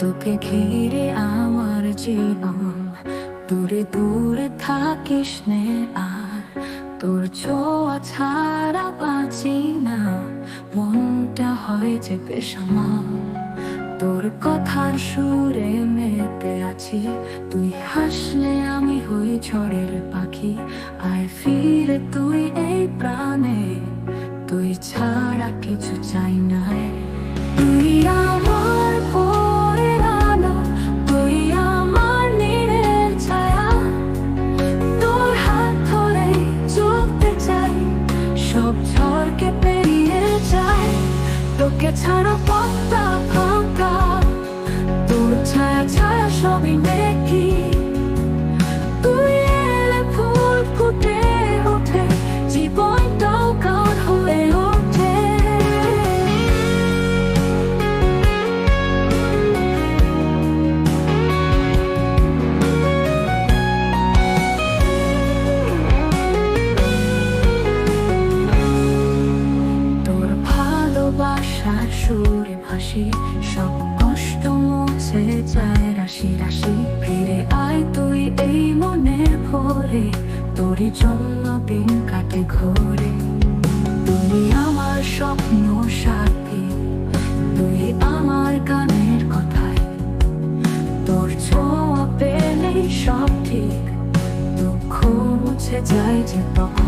তোকে ঘিরে আমার জীবন, দূরে দূরে থাকিস নে আর। তোর ছোঁয়া ছাড়া বাঁচি না, মনটা হয় যে বেসামাল। তোর কথার সুরে মেতে আছি, তুই হাসলে আমি হই ঝড়ের পাখি। আর ফিরে তুই এই প্রাণে তুই ছাড়া কিছু চাই না। তুই আমার পরের আলো তুই আমার নীড়ের ছায়া। তোর হাত ধরে চলতে চাই, সব ঝড়কে পেরিয়ে যাই তোকে ছাড়া পথটা ফাঁকা, তোর ছায়া ছায়া সবই দেখি সুরে ভাসি, সব কষ্ট মুছে যায় রাশি রাশি। ফিরে আয় তুই এই মনে ভরে জন্য দিন কাটে ঘোরে। আমার স্বপ্ন সাথী, তুই আমার গানের কথায় তোর ছোঁয়া পেলেই সব ঠিক, দুঃখ মুছে যায় যে তখন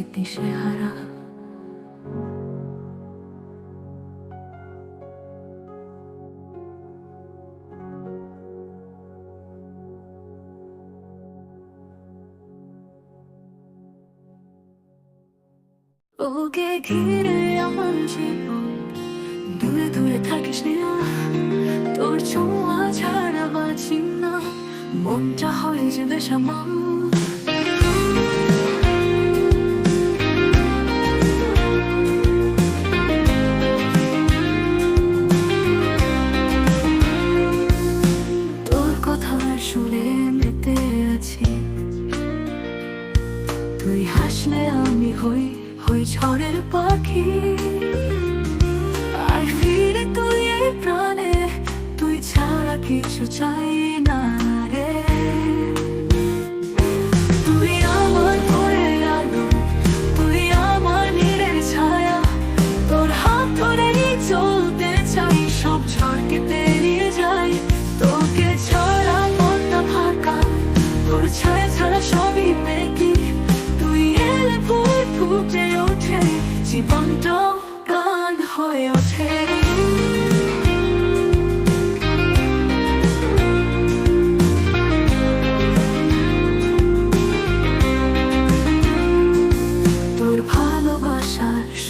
যে দিশেহারা ওকে ঘিরে আমার জীবন, দূরে দূরে থাকিস না। তোর ছোঁয়া ছাড়া বাঁচি না। মনটা হয় যে তোর হাসলে আমি হই হই ঝড়ের পাখি। আর ফিরে তুই এই প্রাণে, তুই ছাড়া কিছু চাই না।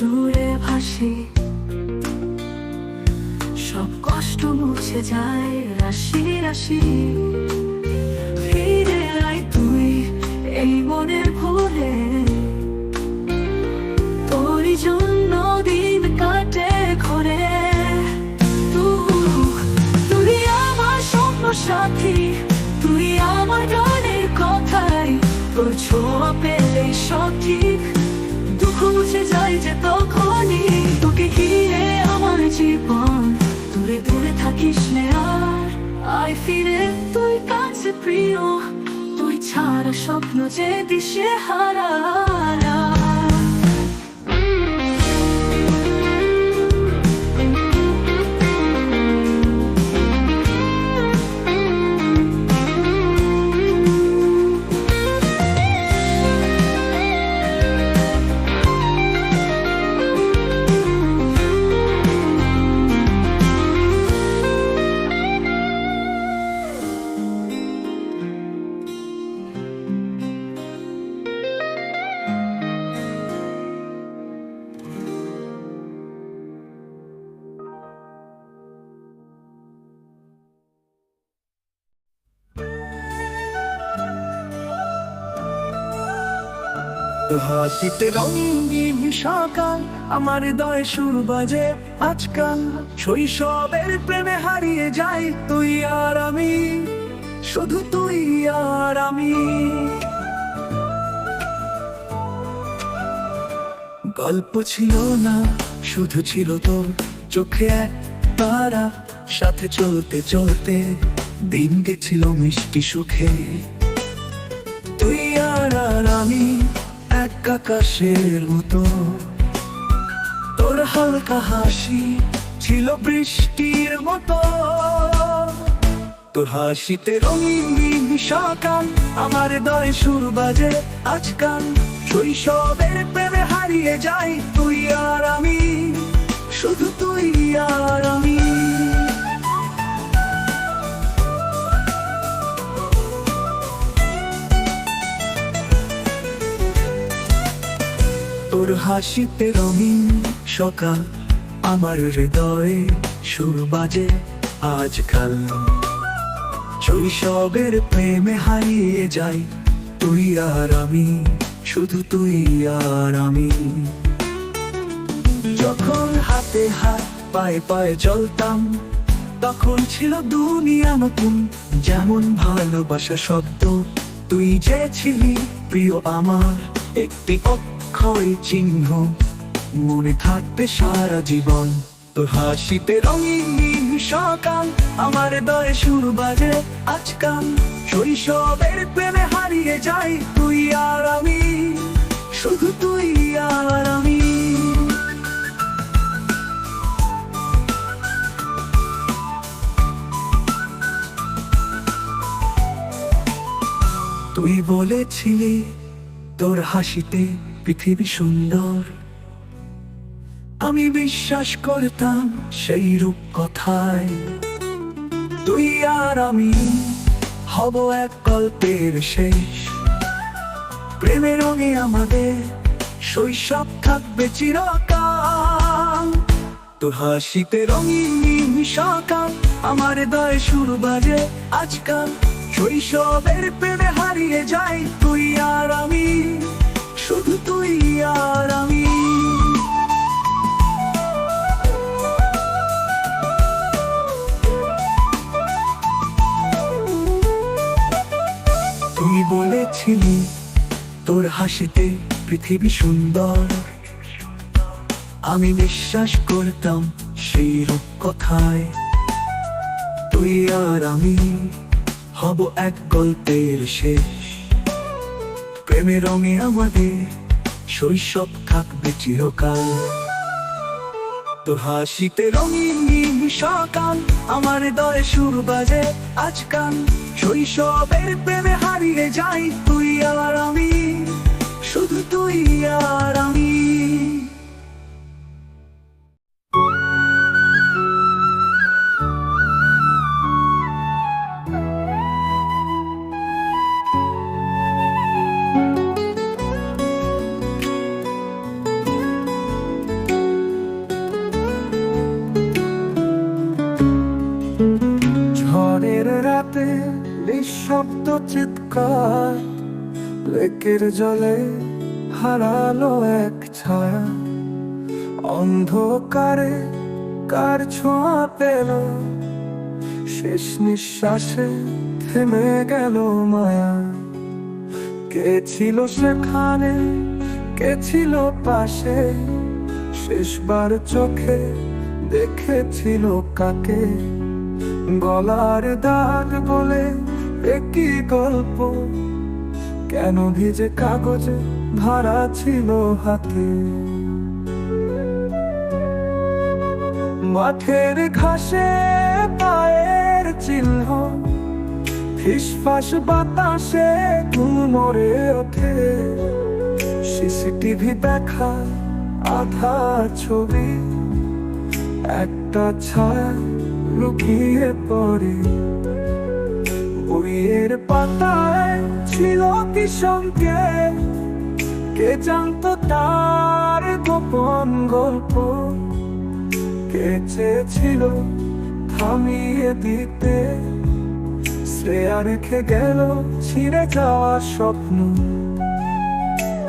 সুরে ভাসি। সব কষ্ট মুছে যায় রাশি রাশি। ফিরে আয় তুই এই মনের ভোরে। তোরই জন্য দিন কাটে ঘরে। তুই আমার স্বপ্ন সাথী। তুই আমার গানের কথাই। তোর ছোঁয়া পেলে সঠিক। তখনই তোকে ঘিরে আমার জীবন। দূরে দূরে থাকিস নে আর। আই ফিরে, তুই কাছে প্রিয়। তুই ছাড়া স্বপ্ন যে দিশে হারা হাসিতে রঙিন সকাল, আমার দয় সুর বাজে আজকাল। শৈশবের প্রেমে হারিয়ে যাই তুই আর আমি, শুধু তুই আর আমি। গল্প ছিল না, শুধু ছিল তোর চোখে এক তারা। সাথে চলতে চলতে দিন গেছিল মিষ্টি সুখে। আকাশের মতো। তোর হালকা হাসি ছিল বৃষ্টির মতো। তোর হাসিতে রঙিন সকাল, আমার দয় সুর বাজে আজকাল। শৈশবের প্রেমে হারিয়ে যাই তুই আর আমি, শুধু তুই আর আমি। হাসিতে রঙিন সকাল, আমার হৃদয়ে সুর বাজে আজকাল। শৈশবের প্রেমে হারিয়ে যাই, তুই আর আমি, শুধু তুই আর আমি। যখন হাতে হাত পায়ে পায়ে চলতাম, তখন ছিল দুনিয়া নতুন, যেমন ভালোবাসা শব্দ। তুই যে ছিলি প্রিয় আমার, একটি অক্ষয় চিহ্ন? মনে থাকবে সারা জীবন। তোর হাসিতে রঙিন সকাল, আমার দয়ে সুর বাজে আজকাল। শৈশবের প্রেমে হারিয়ে যাই তুই আর আমি, শুধু তুই আর আমি। তুই বলেছিলি তোর হাসিতে পৃথিবী সুন্দর। আমি বিশ্বাস করতাম সেই রূপ কথায়। তুই আর আমি হব এক গল্পের শেষ। প্রেমের রঙে আমাদের শৈশব থাকবে চিরকাল। তোর হাসিতে রঙিন সকাল, আমার দয় শুরু বাজে আজকাল। শৈশবের প্রেমে হারিয়ে যাই তুই আর আমি। শুধু তুই আর আমি তুই বলেছিলি তোর হাসিতে পৃথিবী সুন্দর। আমি বিশ্বাস করতাম সেই রূপ কথায়। তুই আর আমি হব এক গল্পের শেষ। প্রেমের রঙে আমাদের শৈশব থাকবে চিরকাল। তোর হাসিতে রঙিন সকাল, আমার দয়ে সুর বাজে আজকাল। শৈশবের প্রেমে হারিয়ে যাই তুই আর আমি, শুধু তুই আর আমি। নিঃশব্দ চিৎকার লেকের জলে হারালো এক ছায়া। অন্ধকারে কার ছোঁয়া পেল? শেষ নিঃশ্বাসে থেমে গেল মায়া। কে ছিল সেখানে? কে ছিল পাশে? শেষবার চোখে দেখেছিল কাকে? গলার দাগ বলে একই গল্প? কেন ভিজে কাগজে ধরা ছিল হাতে? মাঠের ঘাসে পায়ের চিহ্ন, ফিসফাস বাতাসে মরে ওঠে। সিসিটিভি দেখা আধা ছবি, একটা ছায়া লুকিয়ে পড়ে। বইয়ের পাতায় ছিল কি সংকেত? কে জানতো তার গোপন গল্প? কে চেয়েছিল থামিয়ে দিতে? শ্রেয়া রেখে গেল ছিঁড়ে যাওয়া স্বপ্ন।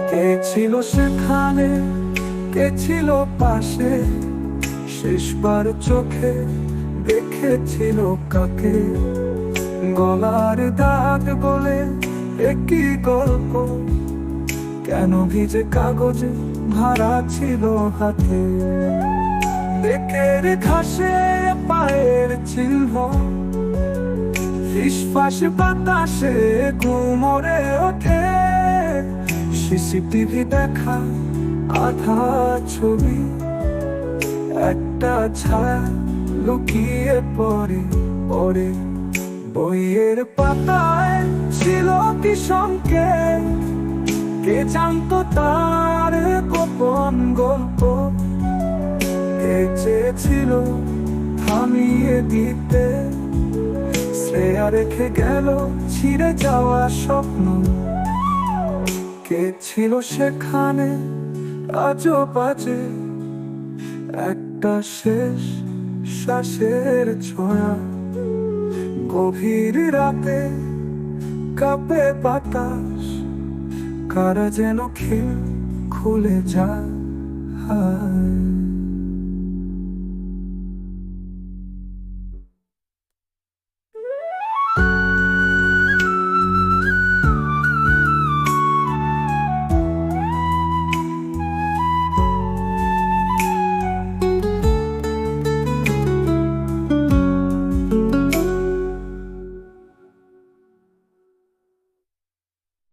কে ছিল সেখানে? কে ছিল পাশে? শেষবার চোখে দেখেছিল কাকে? গলার দাগ বলে একই গল্প? কেন ভিজে কাগজে ভাড়া ছিল হাতে? বেকের ঘাসে পায়ের চিহ্ন ফিসফাস বাতাসে ঘুমরে ওঠে। সিসিটিভি দেখা আধা ছবি, একটা ছায়া লুকিয়ে পড়ে পড়ে। বইয়ের পাতায় ছিল কি সংকেত? কে জানতো তার গোপন গল্প? কে চেয়েছিল থামিয়ে দিতে? শ্রেয়া রেখে গেল ছিঁড়ে যাওয়া স্বপ্ন। কে ছিল সেখানে আজও বাজে? একটা শেষ শ্বাসের ছোঁয়া। গভীর রাতে কাপে বাতাস কারা যেন খেল খুলে যায়।